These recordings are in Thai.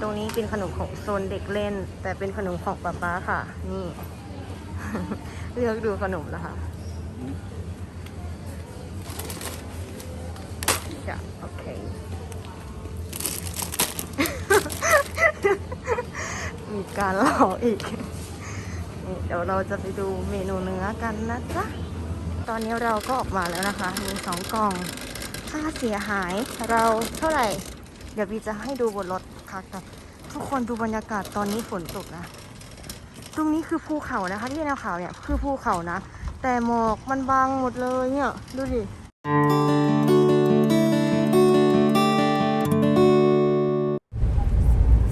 ตรงนี้เป็นขนมของโซนเด็กเล่น แต่เป็นขนมของป๊าป๊าค่ะ นี่ เลือกดูขนมแล้วค่ะจะโอเค มีการหลอกอีกนี่เดี๋ยวเราจะไปดูเมนูเนื้อกันนะจ๊ะ ตอนนี้เราก็ออกมาแล้วนะคะ มีสองกล่อง ค่าเสียหายเราเท่าไหร่ เดี๋ยวพี่จะให้ดูบนรถะแต่ทุกคนดูบรรยากาศตอนนี้ฝนตกนะ ตรงนี้คือภูเขานะคะที่แนวเขาเนี่ยคือภูเขานะ แต่หมอกมันบังหมดเลยเนี่ยดูดิ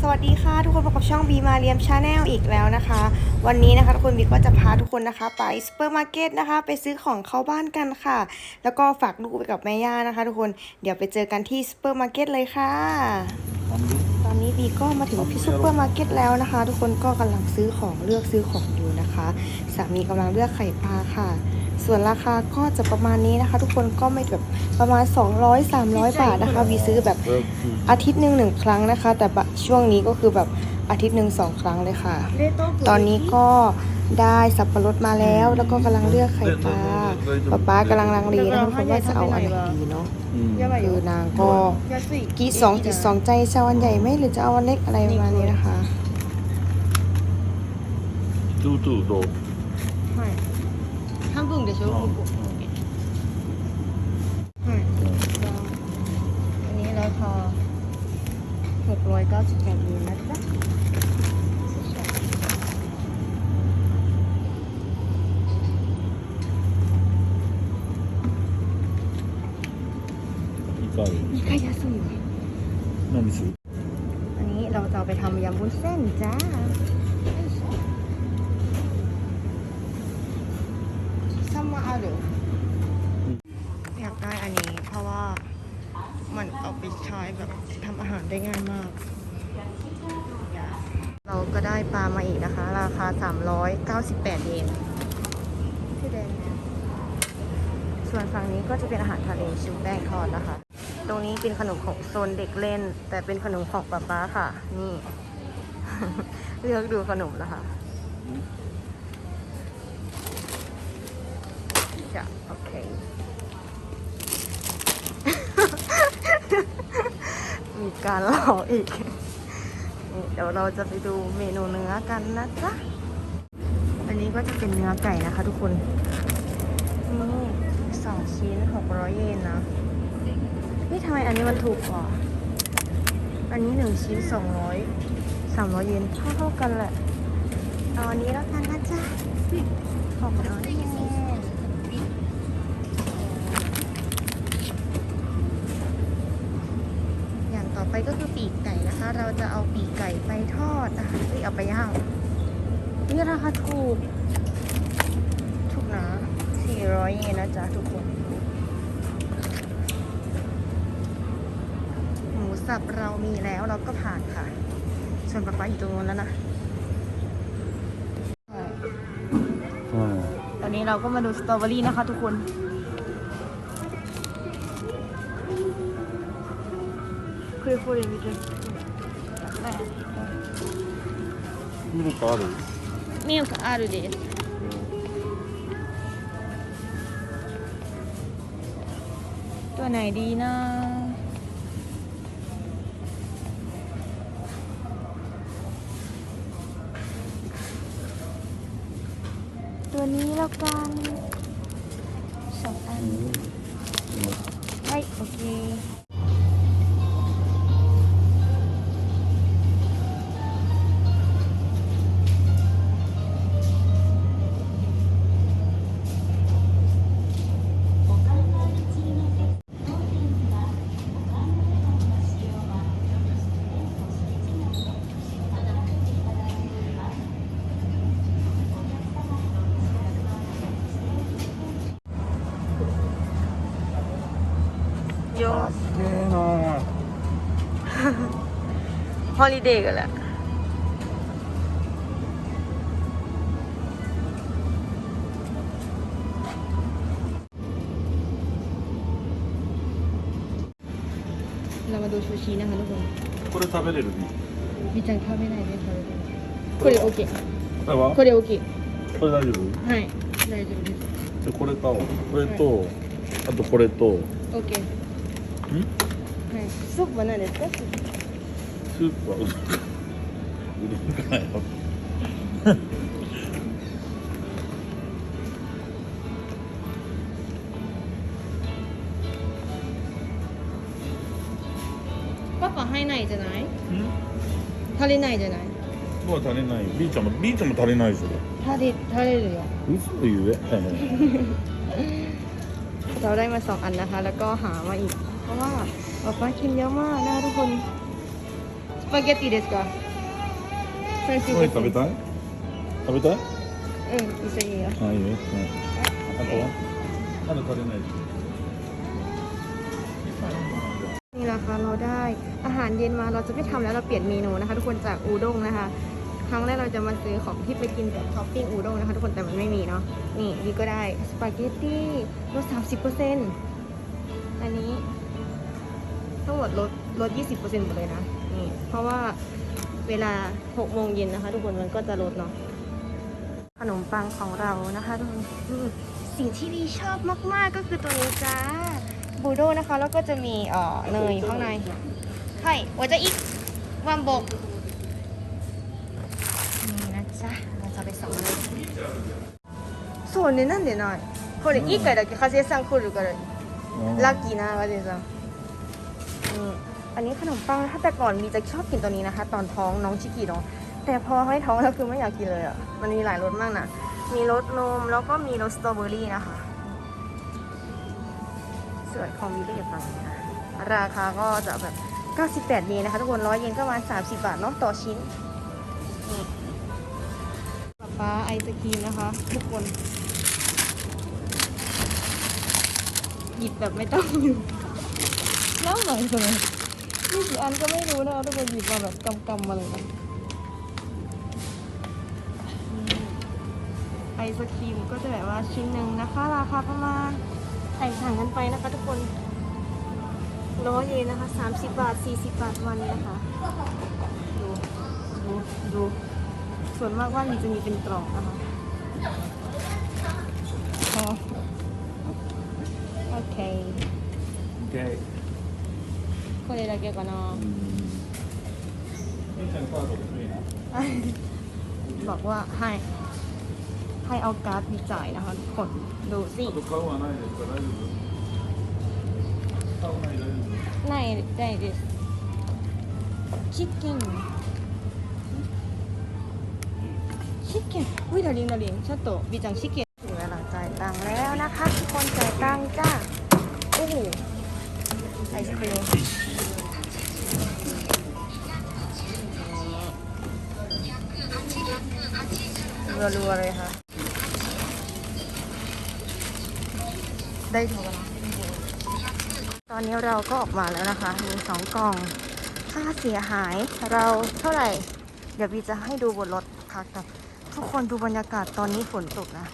สวัสดีค่ะ ทุกคนพบกับช่องบีมาเรียมชาแนลอีกแล้วนะคะ วันนี้นะคะทุกคนบีก็จะพาทุกคนนะคะไปซูเปอร์มาร์เก็ตนะคะ ไปซื้อของเข้าบ้านกันค่ะ แล้วก็ฝากลูกไปกับแม่ย่านะคะ ทุกคนเดี๋ยวไปเจอกันที่ซูเปอร์มาร์เก็ตเลยค่ะ ตอนนี้บีก็มาถึงที่ซูเปอร์มาร์เก็ตแล้วนะคะ ทุกคนก็กำลังซื้อของเลือกซื้อของอยู่นะคะสามีกำลังเลือกไข่ปลาค่ะ ส่วนราคาก็จะประมาณนี้นะคะ ทุกคนก็ไม่แบบประมาณ 200-300 บาทนะคะบีซื้อแบบอาทิตย์หนึ่งหนึ่งครั้งนะคะ แต่บะช่วงนี้ก็คือแบบอาทิตย์หนึ่งสองครั้งเลยค่ะ ตอนนี้ก็ได้สับปะรดมาแล้ว แล้วก็กำลังเลือกไข่ปลาป๊าป๊ากำลังลังเลนะคะทุกคนว่าจะเอาอันไหนดีเนาะ คือนางก็กีสองจิตสองใจจะเอาอันใหญ่ไหมหรือจะเอาอันเล็กอะไรประมาณนี้นะคะ トゥートゥーどうはい半分でしょうんはいอันนี้ราคา698เยนนะจ๊ะ อยมีกายาสุนั่นสิอันนี้เราจะไปทำยำวุ้นเส้นจ้าซัมมาอารุอยากได้อันนี้เพราะว่ามันเอาไปใช้แบบทำอาหารได้ง่ายมาก เราก็ได้ปลามาอีกนะคะ ราคา 398 เยนที่เดนส่วนฝั่งนี้ก็จะเป็นอาหารทะเลชุบแป้งทอดนะคะ ตรงนี้เป็นขนมของโซนเด็กเล่น แต่เป็นขนมของป๊าป๊าค่ะ นี่ เลือกดูขนมแล้วค่ะจะโอเค มีการหลอกอีก เดี๋ยวเราจะไปดูเมนูเนื้อกันนะจ๊ะ อันนี้ก็จะเป็นเนื้อไก่นะคะทุกคน นี่สองชิ้นหกร้อยเยนนะ นี่ทำไมอันนี้มันถูกกว่า อันนี้หนึ่งชิ้นสองร้อยสามร้อยเยนเท่าเท่าๆกันแหละเอาอันนี้แล้วกันนะจ๊ะหกร้อยเยนอย่างต่อไปก็คือปีกไก่นะคะ เราจะเอาปีกไก่ไปทอดนะคะเอ้ยเอาไปย่างนี่ราคาถูก ถูกนะสี่ร้อยเยนนะจ๊ะทุกคน หมูสับเรามีแล้วเราก็ผ่านค่ะ ส่วนป๊าป๊าอยู่ตรงนู้นแล้วนะ うん ตอนนี้เราก็มาดูสตรอเบอรี่นะคะทุกคน คุยคุยมิจุแม่ ミルクあるミルクあるですตัวไหนดีนะ ตัวนี้แล้วกันสองอันใช่โอเค โย すげえな ฮอลิเดย์กันแหละ เรามาดูชูชีนะคะทุกคน これ食べれる みちゃん食べないで食べないこれ OK これはこれ OK これ大丈夫はい大丈夫ですでこれとこれと、あとこれと OK ん はいスープは何ですかスープはうどんかうどんかよパパ入らないじゃないん足りないじゃないもう足りないよ B ちゃんも B ちゃんも足りないでしょ足り足りるよ 嘘言え เราได้มาสองอันนะคะ แล้วก็หามาอีก เพราะว่าป๊าป๊ากินเยอะมากนะคะทุกคน สปาเกตตีเดสกา これ食べたい食べたいうん一緒にいいよあいいよ、うん、あとはまだ足りないでしょ นี่แหละค่ะเราได้อาหารเย็นมาเราจะไม่ทำแล้วเราเปลี่ยนเมนูนะคะ ทุกคนจากอูด้งนะคะ ครั้งแรกเราจะมาซื้อของที่ไปกินแบบท็อปปิ้งอูด้งนะคะ ทุกคนแต่มันไม่มีเนาะนี่นี่ก็ได้สปาเกตตี้ลด30เปอร์เซ็นต์อันนี้ ทั้งหมดลดลด20เปอร์เซ็นต์หมดเลยนะนี่เพราะว่าเวลา6โมงเย็นนะคะ ทุกคนมันก็จะลดเนาะขนมปังของเรานะคะทุกคนอืมสิ่งที่วีชอบมากๆก็คือตัวนี้จ้าบูโดนะคะ แล้วก็จะมีเอ่อเนยอยู่ข้างในใช่ว่าจะอีกวันบก นี่นะจ๊ะเราจะไปส่งอะไรそうねなんでないこれ1回だけ風さん来るからラッキーな風さん นี่อันนี้ขนมปังถ้าแต่ก่อนมีจะชอบกินตัวนี้นะคะ ตอนท้องน้องชิคกี้เนาะแต่พอให้ท้องแล้วคือไม่อยากกินเลยอะมันมีหลายรสมากนะมีรสนมแล้วก็มีรสสตรอเบอรี่นะคะส่วนของวิลเลียฟังนะราคาก็จะแบบ 98 เยนนะคะ ทุกคนร้อยเยนก็ประมาณ 30 บาทเนาะต่อชิ้นนี่ป๊าป๊าไอศครีมนะคะ ทุกคน หยิบแบบไม่ต้องอยู่ แล้วไหนเลยนี่กี่อันก็ไม่รู้นะคะทุกคนหยิบมาแบบกำๆมาเลยนะนี่ไอศครีมก็จะแบบว่าชิ้นหนึ่งนะคะ ราคาประมาณแตกต่างกันไปนะคะทุกคนร้อยเยนนะคะ30บาท40บาทวันนี้นะคะ ดูดูดูส่วนมากว่ามันจะมีเป็นกล่องนะคะอ๋อโอเค OK これだけかなบอกว่าให้ให้เอาการ์ดมีจ่ายนะคะกดดูสิないないですチキンチキンウィダリンダリンちょっとビーちゃんチキン รัวๆเลยค่ะ ได้ถูกแล้วตอนนี้เราก็ออกมาแล้วนะคะ มีสองกล่อง ค่าเสียหายเราเท่าไหร่ เดี๋ยวบีจะให้ดูบนรถพักกับทุกคนดูบรรยากาศตอนนี้ฝนตกนะ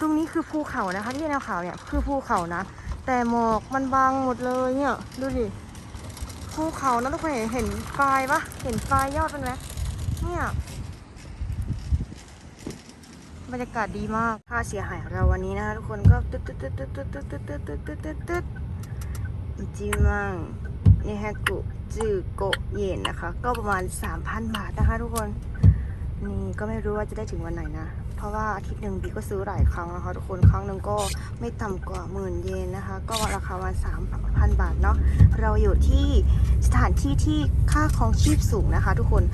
ตรงนี้คือภูเขานะคะ ที่แนวเขาเนี่ยคือภูเขานะ แต่หมอกมันบังหมดเลยเนี่ยดูดิภูเขานะทุกคนเห็นเห็นปลายปะเห็นปลายยอดมันไหมเนี่ย บรรยากาศดีมากค่าเสียหายเราวันนี้นะคะทุกคนก็ตึ๊ดตึ๊ดตึ๊ดตึ๊ดตึ๊ดตึ๊ดตึ๊ดตึ๊ดตึ๊ดตึ๊ดตึ๊ดจิมังเนฮกุจือโกเยนนะคะ ก็ประมาณ 3,000 บาทนะคะทุกคนนี่ก็ไม่รู้ว่าจะได้ถึงวันไหนนะ เพราะว่าอาทิตย์หนึ่งบีก็ซื้อหลายครั้งนะคะทุกคนครั้งหนึ่งก็ไม่ต่ำกว่าหมื่นเยนนะคะ ก็ราคาประมาณ3,000บาทเนาะเราอยู่ที่สถานที่ที่ค่าครองชีพสูงนะคะ ทุกคน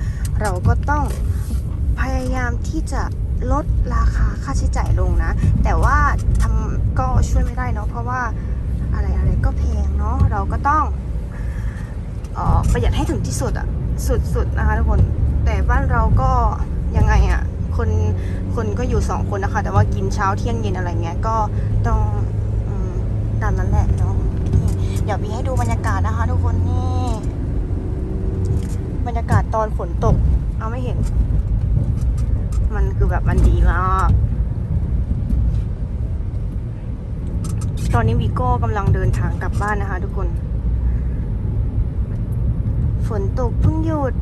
เราก็ต้องพยายามที่จะ ลดราคาค่าใช้จ่ายลงนะ แต่ว่าทำก็ช่วยไม่ได้เนาะเพราะว่าอะไรอะไรก็แพงเนาะเราก็ต้องออประหยัดให้ถึงที่สุดอะสุดๆนะคะทุกคนแต่บ้านเราก็ยังไงอะคนคนก็อยู่สองคนนะคะ แต่ว่ากินเช้าเที่ยงเย็นอะไรเงี้ยก็ต้องอตามนั้นแหละเนาะเดี๋ยวมีให้ดูบรรยากาศนะคะ ทุกคนนี่บรรยากาศตอนฝนตก เอาไม่เห็น มันคือแบบมันดีมาก ตอนนี้วีโก้กำลังเดินทางกลับบ้านนะคะ ทุกคน ฝนตกเพิ่งหยุด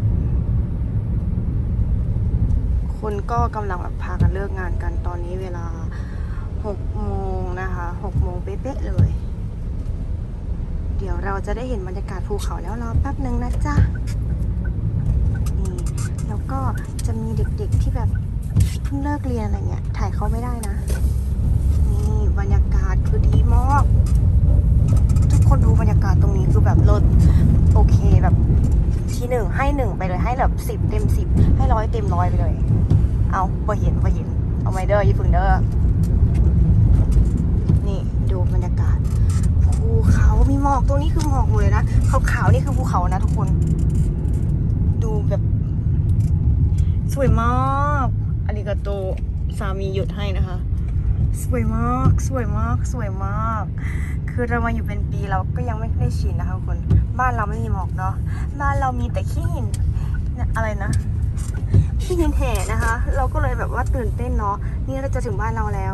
คนก็กำลังแบบพากันเลิกงานกันตอนนี้เวลาหกโมงนะคะหกโมงเป๊ะๆเลย เดี๋ยวเราจะได้เห็นบรรยากาศภูเขาแล้วรอแป๊บหนึ่งนะจ๊ะ นี่ แล้วก็จะมีเด็กๆที่แบบ เพิ่งเลิกเรียนอะไรเงี้ย ถ่ายเขาไม่ได้นะ นี่บรรยากาศคือดีมาก ทุกคนดูบรรยากาศตรงนี้คือแบบรถโอเคแบบที่หนึ่งให้หนึ่งไปเลยให้แบบสิบเต็มสิบให้ร้อยเต็มร้อยไปเลย เอาพอเห็นพอเห็น เอาไมเดอร์ยี่ฝึงเดอร์นี่ดูบรรยากาศภูเขามีหมอกตรงนี้คือหมอกหมดเลยนะขาวๆนี่คือภูเขานะทุกคน ดูแบบ สวยมาก อันนี้ก็โตสามีหยุดให้นะคะ สวยมาก สวยมาก สวยมาก คือเรามาอยู่เป็นปีเราก็ยังไม่ได้ชินนะคะทุกคนบ้านเราไม่มีหมอกเนาะบ้านเรามีแต่ขี้หินเนี่ยอะไรนะขี้หินแห่นะคะ เราก็เลยแบบว่าตื่นเต้นเนาะนี่เราจะถึงบ้านเราแล้ว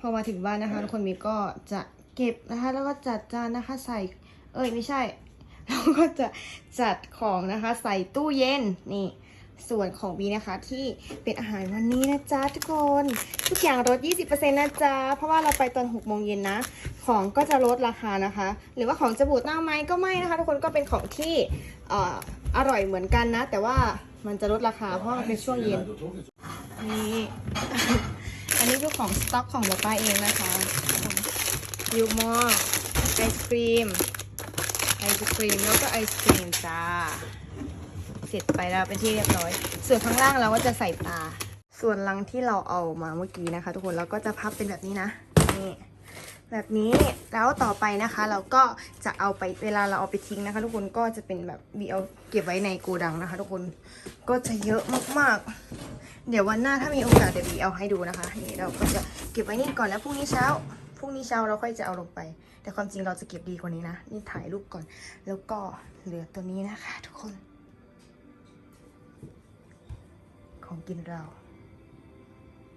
พอมาถึงบ้านนะคะทุกคนมีก็จะเก็บนะคะ แล้วก็จัดจานนะคะใส่ เอ้ยไม่ใช่เราก็จะจัดของนะคะ ใส่ตู้เย็นนี่ ส่วนของบีนะคะที่เป็นอาหารวันนี้นะจ๊ะทุกคน ทุกอย่างลด 20%นะจ๊ะ เพราะว่าเราไปตอน6โมงเย็นนะ ของก็จะลดราคานะคะ หรือว่าของจะบูดหน้าไหมก็ไม่นะคะ ทุกคนก็เป็นของที่เอ่ออร่อยเหมือนกันนะ แต่ว่ามันจะลดราคาเพราะมันเป็นช่วงเย็นนี่อันนี้คือของสต็อกของป๊าป้าเองนะคะยูมอไอศครีมไอศครีมแล้วก็ไอศครีมจ้า เสร็จไปแล้วเป็นที่เรียบร้อย ส่วนข้างล่างเราก็จะใส่ปลา ส่วนลังที่เราเอามาเมื่อกี้นะคะ ทุกคนเราก็จะพับเป็นแบบนี้นะนี่แบบนี้แล้วต่อไปนะคะ เราก็จะเอาไปเวลาเราเอาไปทิ้งนะคะ ทุกคนก็จะเป็นแบบบีเอาเก็บไว้ในโกดังนะคะ ทุกคนก็จะเยอะมากๆ เดี๋ยววันหน้าถ้ามีโอกาสเดี๋ยวบีเอาให้ดูนะคะนี่เราก็จะเก็บไว้นี่ก่อนแล้วพรุ่งนี้เช้าพรุ่งนี้เช้าเราค่อยจะเอาลงไป แต่ความจริงเราจะเก็บดีกว่านี้นะนี่ถ่ายรูปก่อน แล้วก็เหลือตัวนี้นะคะ ทุกคน ของกินเรา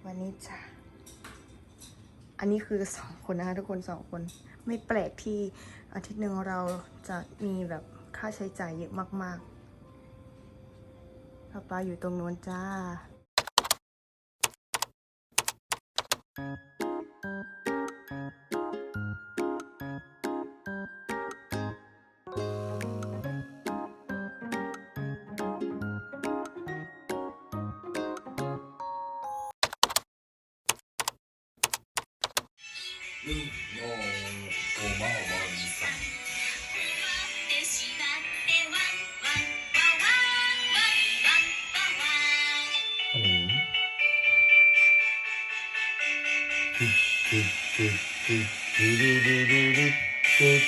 วันนี้จ้ะอันนี้คือสองคนนะคะทุกคนสองคน ไม่แปลกที่อาทิตย์หนึ่งเราจะมีแบบค่าใช้จ่ายเยอะมากๆป้าป้าอยู่ตรงโน้นจ้า るるるるって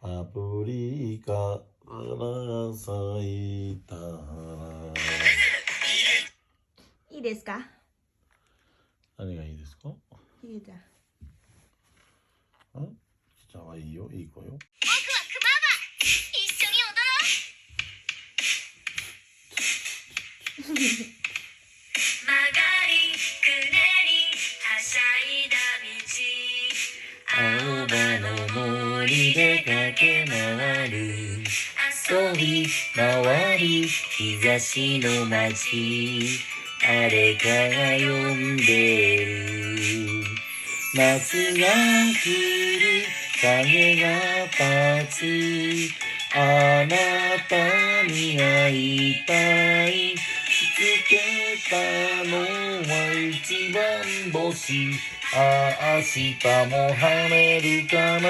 パプリカが咲いたいいですか何がいいですかいいじゃん。ん。いいよ。いい子よ。僕はクマバ一緒に踊ろう曲がりくねりはしゃいだ道青葉の森で駆け回る。遊びび回り日差しの街。誰かが呼んでる。夏が来る。影が立つあなたに会いたいつけたのは一番星あ明日も晴れるかな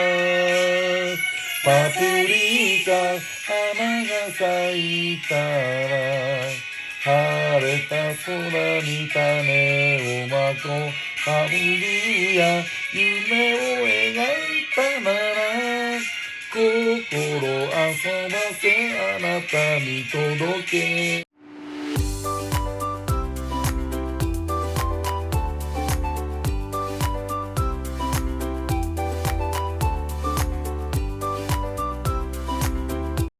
パプリカ花が咲いたら晴れた空に種をまこう。ハルや夢を描いたなら心遊ばせあなたに届け。